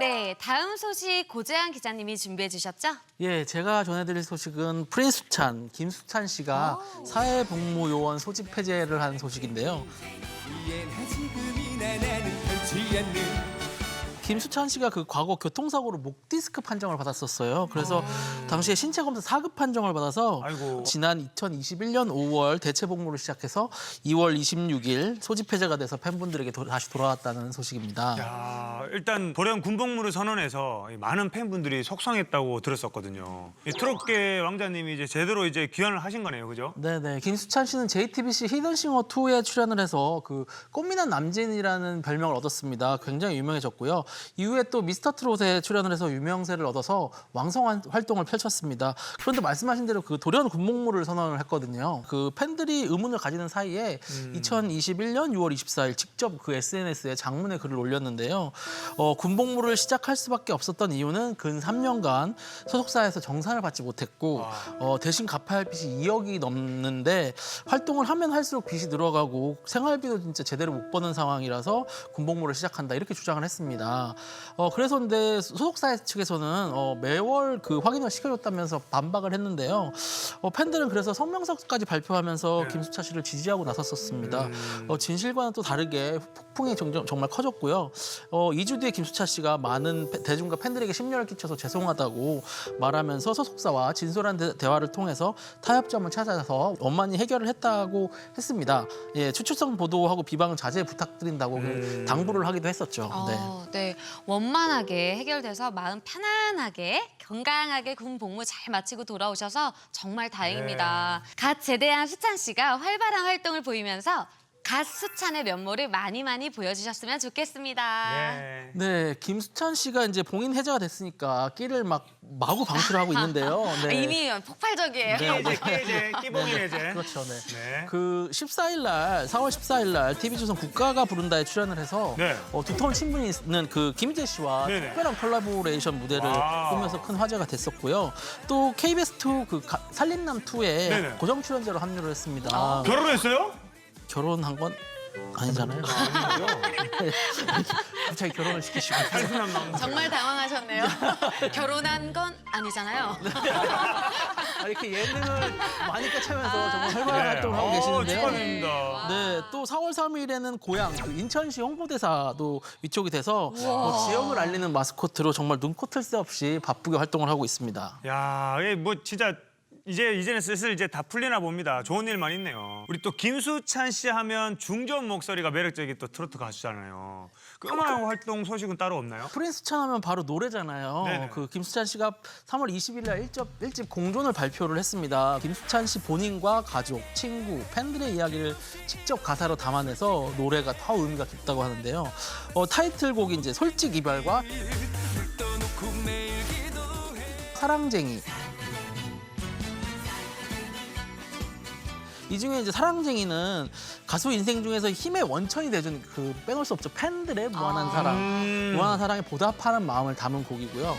네, 다음 소식 고재한 기자님이 준비해 주셨죠? 예, 제가 전해드릴 소식은 프린스찬, 김수찬 씨가 사회복무요원 소집 폐지를 한 소식인데요. 이해나 지금이나 나는 변치 않는 김수찬 씨가 그 과거 교통사고로 목 디스크 판정을 받았었어요. 그래서 당시에 신체 검사 4급 판정을 받아서 아이고. 지난 2021년 5월 대체 복무를 시작해서 2월 26일 소집 폐지가 돼서 팬분들에게 도- 다시 돌아왔다는 소식입니다. 야, 일단 돌연 군복무를 선언해서 이 많은 팬분들이 속상했다고 들었었거든요. 이 트롯계 왕자님이 이제 제대로 이제 귀환을 하신 거네요, 그죠? 네네. 김수찬 씨는 JTBC 히든싱어 2에 출연을 해서 그 꽃미남 남진이라는 별명을 얻었습니다. 굉장히 유명해졌고요. 이후에 또 미스터 트롯에 출연을 해서 유명세를 얻어서 왕성한 활동을 펼쳤습니다. 그런데 말씀하신 대로 그 돌연 군복무를 선언을 했거든요. 그 팬들이 의문을 가지는 사이에 2021년 6월 24일 직접 그 SNS에 장문의 글을 올렸는데요. 어, 군복무를 시작할 수밖에 없었던 이유는 근 3년간 소속사에서 정산을 받지 못했고 어, 대신 갚아야 할 빚이 2억이 넘는데 활동을 하면 할수록 빚이 늘어가고 생활비도 진짜 제대로 못 버는 상황이라서 군복무를 시작한다 이렇게 주장을 했습니다. 어, 그래서 근데 소속사 측에서는 어, 매월 그 확인을 시켜줬다면서 반박을 했는데요. 어, 팬들은 그래서 성명서까지 발표하면서 김수차 씨를 지지하고 나섰었습니다. 어, 진실과는 또 다르게 폭풍이 정정, 정말 커졌고요. 어, 2주 뒤에 김수차 씨가 많은 팬- 대중과 팬들에게 심려를 끼쳐서 죄송하다고 말하면서 소속사와 진솔한 대, 대화를 통해서 타협점을 찾아서 원만히 해결을 했다고 했습니다. 예, 추출성 보도하고 비방은 자제 부탁드린다고 그 당부를 하기도 했었죠. 네. 어, 네. 원만하게 해결돼서 마음 편안하게 건강하게 군 복무 잘 마치고 돌아오셔서 정말 다행입니다. 갓 제대한 수찬 씨가 활발한 활동을 보이면서 갓 수찬의 면모를 많이 많이 보여주셨으면 좋겠습니다. 네. 네, 김수찬 씨가 이제 봉인 해제가 됐으니까 끼를 막 마구 방출을 하고 있는데요. 아, 네. 이미 폭발적이에요. 네, 네. 끼제, 끼봉이 해제. 그렇죠, 네. 네. 그 14일 날, 4월 14일 날 TV조선 국가가 부른다에 출연을 해서 네. 어, 두터운 친분이 있는 그 김희재 씨와 네네. 특별한 콜라보레이션 무대를 와우. 꾸면서 큰 화제가 됐었고요. 또 KBS 2그 살림남 2에 네네. 고정 출연자로 합류를 했습니다. 결혼했어요? 결혼한 건 아니잖아요. 네. 갑자기 결혼을 시키시고. 단순한 마음. 정말 당황하셨네요. 결혼한 건 아니잖아요. 아, 이렇게 예능을 많이 꿰차면서 정말 활발한 활동을 하고 어, 계시는데요. 축하드립니다. 네, 또 4월 3일에는 고향 그 인천시 홍보대사도 위촉이 돼서 어, 지역을 알리는 마스코트로 정말 눈코뜰 새 없이 바쁘게 활동을 하고 있습니다. 야, 이뭐 진짜 이제 이제는 슬슬 이제 다 풀리나 봅니다. 좋은 일만 있네요. 우리 또 김수찬 씨 하면 중저음 목소리가 매력적인 또 트로트 가수잖아요. 그 음악 활동 소식은 따로 없나요? 프린스 찬 하면 바로 노래잖아요. 네네. 그 김수찬 씨가 3월 20일 날 1집, 일집 공존을 발표를 했습니다. 김수찬 씨 본인과 가족, 친구, 팬들의 이야기를 직접 가사로 담아내서 노래가 더 의미가 깊다고 하는데요. 어, 타이틀곡이 이제 솔직 이별과 사랑쟁이. 이 중에 이제 사랑쟁이는 가수 인생 중에서 힘의 원천이 돼준 그 빼놓을 수 없죠 팬들의 무한한 사랑, 음. 무한한 사랑에 보답하는 마음을 담은 곡이고요.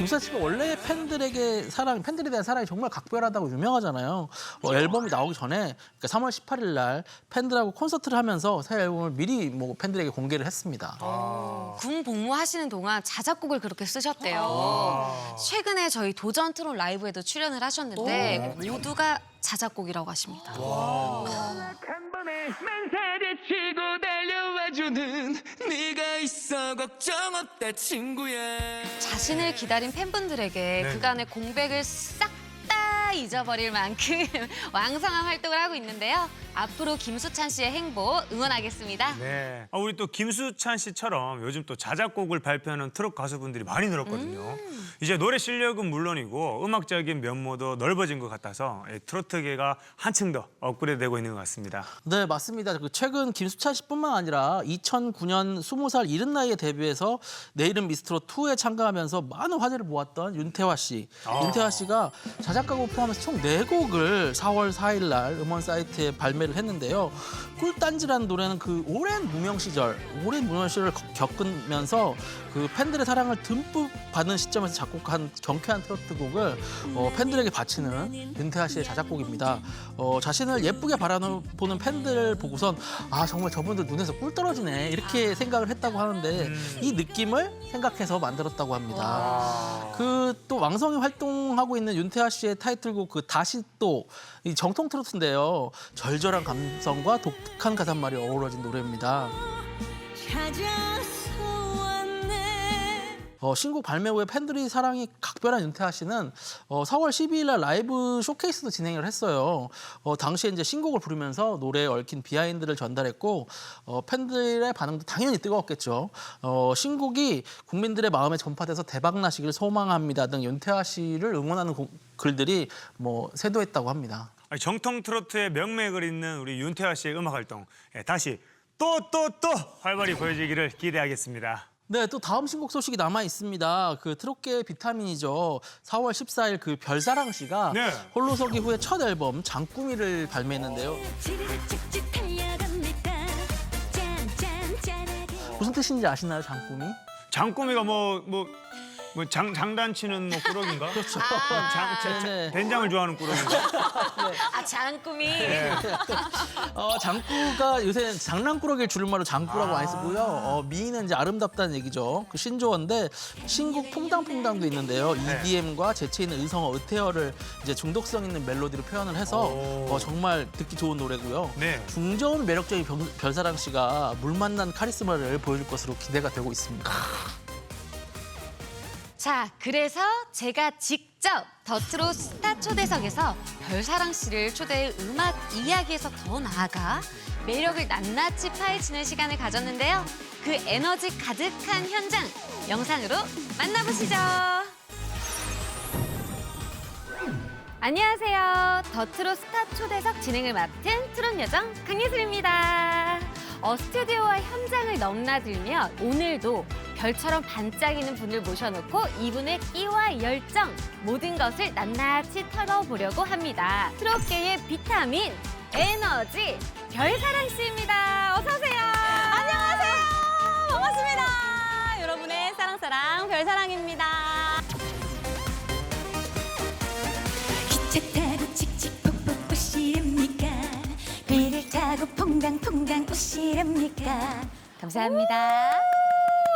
김수찬 씨가 원래 팬들에게 사랑, 팬들에 대한 사랑이 정말 각별하다고 유명하잖아요. 어, 앨범이 나오기 전에 그러니까 3월 18일 날 팬들하고 콘서트를 하면서 새 앨범을 미리 뭐 팬들에게 공개를 했습니다. 군 복무하시는 동안 자작곡을 그렇게 쓰셨대요. 최근에 저희 도전 트롯 라이브에도 출연을 하셨는데 모두가 자작곡이라고 하십니다. 네가 있어 걱정 없다 친구야 자신을 기다린 팬분들에게 네. 그간의 공백을 싹 다 잊어버릴 만큼 왕성한 활동을 하고 있는데요. 앞으로 김수찬 씨의 행보 응원하겠습니다. 네. 아, 우리 또 김수찬 씨처럼 요즘 또 자작곡을 발표하는 트롯 가수분들이 많이 늘었거든요. 이제 노래 실력은 물론이고 음악적인 면모도 넓어진 것 같아서 이 트로트계가 한층 더 업그레이드되고 있는 것 같습니다. 네, 맞습니다. 그 최근 김수찬 씨뿐만 아니라 2009년 20살 이른 나이에 데뷔해서 내일은 미스트롯 2에 참가하면서 많은 화제를 모았던 윤태화 씨. 아. 윤태화 씨가 자작가 곡 포함해서 총 네곡을 4월 4일 날 음원 사이트에 발매를 했는데요. 꿀단지라는 노래는 그 오랜 무명 시절, 오랜 무명 시절을 겪- 겪으면서 그 팬들의 사랑을 듬뿍 받는 시점에서 작곡한 경쾌한 트로트 곡을 어, 팬들에게 바치는 윤태하 씨의 자작곡입니다. 어, 자신을 예쁘게 바라보는 팬들을 보고선 아 정말 저분들 눈에서 꿀 떨어지네 이렇게 생각을 했다고 하는데 이 느낌을 생각해서 만들었다고 합니다. 그 또 왕성히 활동하고 있는 윤태하 씨의 타이틀 곡그 다시 또 이 정통 트로트인데요. 절절한 감성과 독특한 가사말이 어우러진 노래입니다. 어, 신곡 발매 후에 팬들이 사랑이 각별한 윤태하 씨는 어, 4월 12일 날 라이브 쇼케이스도 진행을 했어요. 어, 당시에 이제 신곡을 부르면서 노래에 얽힌 비하인드를 전달했고 어, 팬들의 반응도 당연히 뜨거웠겠죠. 어, 신곡이 국민들의 마음에 전파돼서 대박 나시길 소망합니다 등 윤태하 씨를 응원하는 고- 글들이 뭐 쇄도했다고 합니다. 아니, 정통 트로트의 명맥을 잇는 우리 윤태하 씨의 음악 활동 예, 다시 또 또 또 활발히 보여지기를 기대하겠습니다. 네, 또 다음 신곡 소식이 남아 있습니다. 그 트롯계의 비타민이죠. 4월 14일 그 별사랑 씨가 네. 홀로서기 후에 첫 앨범 장꾸미를 발매했는데요. 무슨 뜻인지 아시나요, 장꾸미? 장꾸미가 뭐 뭐 뭐 장 장단치는 뭐 꾸러기인가? 그렇죠. 장, 자- 자- 네네. 된장을 좋아하는 꾸러기인가? 아 장꿈이. 어, 장꾸가 요새 장난꾸러기를 줄임말로 장꾸라고 많이 쓰고요. 어, 미인은 이제 아름답다는 얘기죠. 그 신조어인데 신곡 퐁당퐁당도 있는데요. EDM과 재치 있는 의성어 의태어를 이제 중독성 있는 멜로디로 표현을 해서 오. 어, 정말 듣기 좋은 노래고요. 네. 중저음 매력적인 병- 별사랑 씨가 물 만난 카리스마를 보여줄 것으로 기대가 되고 있습니다. 자, 그래서 제가 직접 더트로 스타 초대석에서 별사랑 씨를 초대해 음악 이야기에서 더 나아가 매력을 낱낱이 파헤치는 시간을 가졌는데요. 그 에너지 가득한 현장 영상으로 만나보시죠. 안녕하세요. 더트로 스타 초대석 진행을 맡은 트롯 여정 강예슬입니다. 어, 스튜디오와 현장을 넘나들며 오늘도 별처럼 반짝이는 분을 모셔놓고 이분의 끼와 열정 모든 것을 낱낱이 털어보려고 합니다. 트롯계의 비타민 에너지 별사랑 씨입니다. 어서 오세요. 안녕하세요. 반갑습니다. 여러분의 사랑사랑 별사랑입니다. 타고 퐁당퐁당 오시렵니까 감사합니다.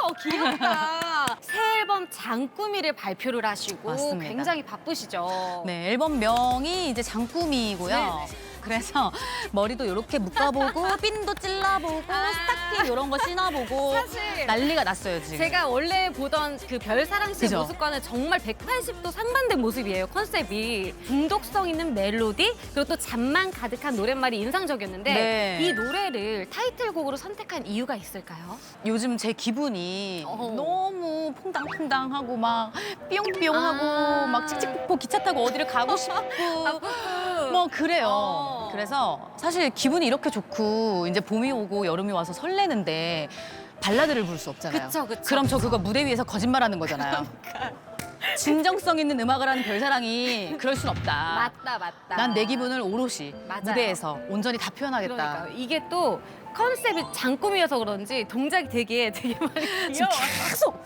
어, 귀엽다. 새 앨범 장꾸미를 발표를 하시고 맞습니다. 굉장히 바쁘시죠. 네, 앨범 명이 이제 장꾸미고요. 네, 그래서 머리도 이렇게 묶어보고 핀도 찔러보고 스타킹 이런 거 신어보고 아. 사실 난리가 났어요 지금. 제가 원래 보던 그 별사랑 그죠? 모습과는 정말 180도 상반된 모습이에요. 컨셉이 중독성 있는 멜로디 그리고 또 잠만 가득한 노랫말이 인상적이었는데 네. 이 노래를 타이틀곡으로 선택한 이유가 있을까요? 요즘 제 기분이 어허. 너무 퐁당퐁당하고 막 삐용삐용하고 아. 막 칙칙폭폭 기차 타고 어디를 가고 싶고 뭐 그래요. 어. 그래서 사실 기분이 이렇게 좋고 이제 봄이 오고 여름이 와서 설레는데 발라드를 부를 수 없잖아요. 그쵸, 그쵸, 럼저 그거 무대 위에서 거짓말하는 거잖아요. 진정성 있는 음악을 하는 별사랑이 그럴 순 없다. 맞다 맞다. 난 내 기분을 오롯이 맞아요. 무대에서 온전히 다 표현하겠다. 그러니까 이게 또 컨셉이 장꿈이어서 그런지 동작이 되게 되게 많이 귀여워. 계속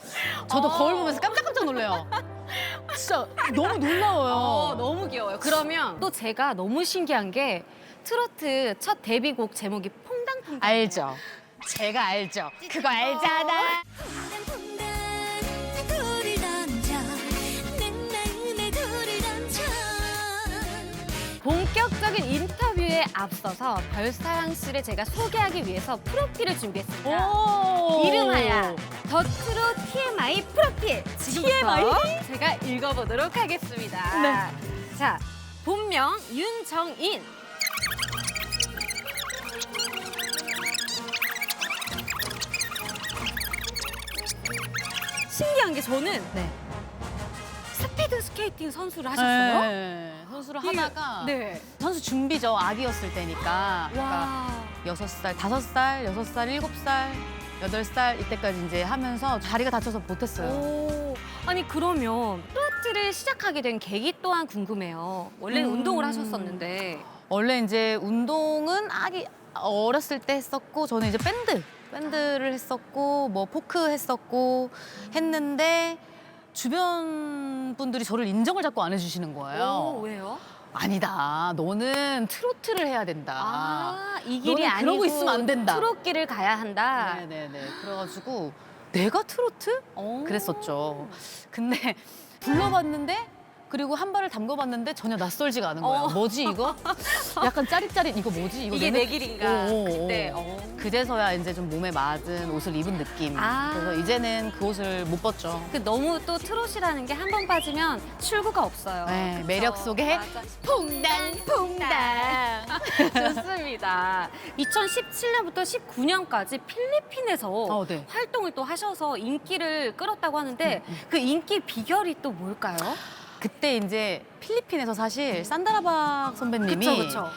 저도 어. 거울 보면서 깜짝깜짝 놀래요. 진짜 너무 놀라워요. 어, 너무 귀여워요. 그러면 또 제가 너무 신기한 게 트로트 첫 데뷔곡 제목이 퐁당퐁당. 알죠? 제가 알죠. 그거 알잖아. 퐁당퐁당 돌을 던져 내 마음에 돌을 던져 본격적인 인 터뷰에 앞서서 별사랑 씨를 제가 소개하기 위해서 프로필을 준비했습니다. 오. 이름하여 더트로 TMI 프로필. 지금부터 TMI? 제가 읽어보도록 하겠습니다. 네. 자, 본명 윤정인. 신기한 게 저는 네. 스피드 스케이팅 선수를 하셨어요? 네. 선수를 하다가 네. 선수 준비죠. 아기였을 때니까. 그러니까 와. 여섯 살, 다섯 살, 여섯 살, 일곱 살, 여덟 살 이때까지 이제 하면서 다리가 다쳐서 못했어요. 오, 아니 그러면 트로트를 시작하게 된 계기 또한 궁금해요. 원래 는 음. 운동을 하셨었는데. 원래 이제 운동은 아기 어렸을 때 했었고 저는 이제 밴드 밴드를 했었고 뭐 포크 했었고 했는데 주변 분들이 저를 인정을 자꾸 안 해주시는 거예요. 오, 왜요? 아니다. 너는 트로트를 해야 된다. 아, 이 길이 너는 아니고 그러고 있으면 안 된다. 트롯길을 가야 한다. 네네네. 그래가지고 내가 트로트? 오. 그랬었죠. 근데 불러봤는데 그리고 한 발을 담궈봤는데 전혀 낯설지가 않은 거예요. 어. 뭐지 이거? 약간 짜릿짜릿 이거 뭐지? 이거 이게 내 길인가? 오, 오, 오. 그때. 어. 그제서야 이제 좀 몸에 맞은 옷을 입은 느낌. 아. 그래서 이제는 그 옷을 못 벗죠. 그 너무 또 트롯이라는 게 한 번 빠지면 출구가 없어요. 네, 그쵸? 매력 속에 맞아. 퐁당 퐁당. 좋습니다. 2017년부터 19년까지 필리핀에서 어, 네. 활동을 또 하셔서 인기를 끌었다고 하는데 그 인기 비결이 또 뭘까요? 그때 이제 필리핀에서 사실 산다라박 선배님이 그쵸, 그쵸.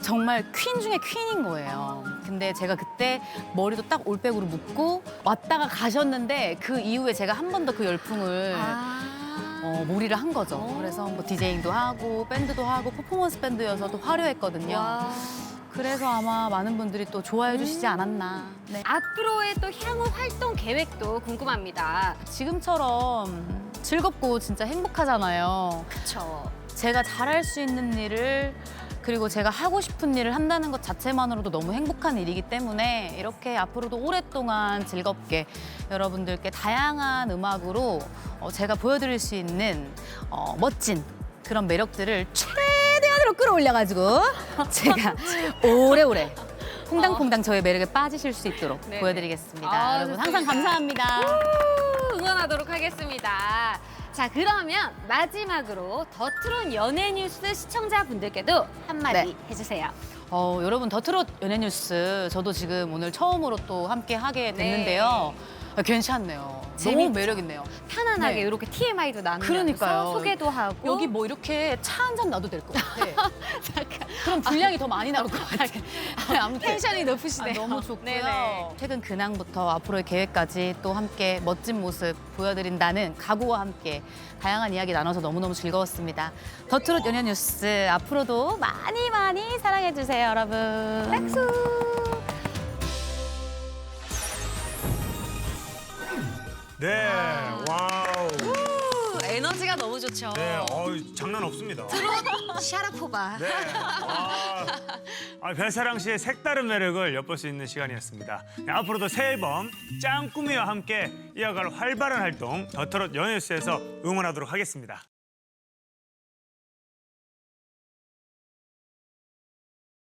정말 퀸 중에 퀸인 거예요. 근데 제가 그때 머리도 딱 올백으로 묶고 왔다가 가셨는데 그 이후에 제가 한 번 더 그 열풍을 아. 어, 몰이를 한 거죠. 오. 그래서 뭐 디제잉도 하고 밴드도 하고 퍼포먼스 밴드여서 또 화려했거든요. 와. 그래서 아마 많은 분들이 또 좋아해 주시지 않았나. 네. 앞으로의 또 향후 활동 계획도 궁금합니다. 지금처럼 즐겁고 진짜 행복하잖아요. 그쵸. 제가 잘할 수 있는 일을 그리고 제가 하고 싶은 일을 한다는 것 자체만으로도 너무 행복한 일이기 때문에 이렇게 앞으로도 오랫동안 즐겁게 여러분들께 다양한 음악으로 어, 제가 보여드릴 수 있는 어, 멋진 그런 매력들을 최 대한으로 끌어올려가지고 제가 오래오래 퐁당퐁당 저의 매력에 빠지실 수 있도록 네네. 보여드리겠습니다. 아, 여러분 좋습니다. 항상 감사합니다. 응원하도록 하겠습니다. 자, 그러면 마지막으로 더트론 연예 뉴스 시청자분들께도 한마디 네. 해주세요. 어, 여러분 더트롯 연예뉴스 저도 지금 오늘 처음으로 또 함께 하게 됐는데요. 아, 괜찮네요. 너무 재밌죠? 매력 있네요. 편안하게 네. 이렇게 TMI도 나누면서 그러니까요. 소개도 하고 여기 뭐 이렇게 차 한 잔 놔도 될 것 같아. 그럼 분량이 더 많이 나올 것 같아. 아무튼 텐션이 높으시네요. 아, 너무 좋고요. 네네. 최근 근황부터 앞으로의 계획까지 또 함께 멋진 모습 보여드린다는 각오와 함께 다양한 이야기 나눠서 너무너무 즐거웠습니다. 더트롯 연예 뉴스 앞으로도 많이 많이 사랑해주세요, 여러분. 박수! 네, 와우. 우, 에너지가 너무 좋죠. 네, 어, 장난 없습니다. 샤라포바. 네. 아, 아, 별사랑 씨의 색다른 매력을 엿볼 수 있는 시간이었습니다. 네, 앞으로도 새 앨범 짱꾸미와 함께 이어갈 활발한 활동 더트롯 연예뉴스에서 응원하도록 하겠습니다.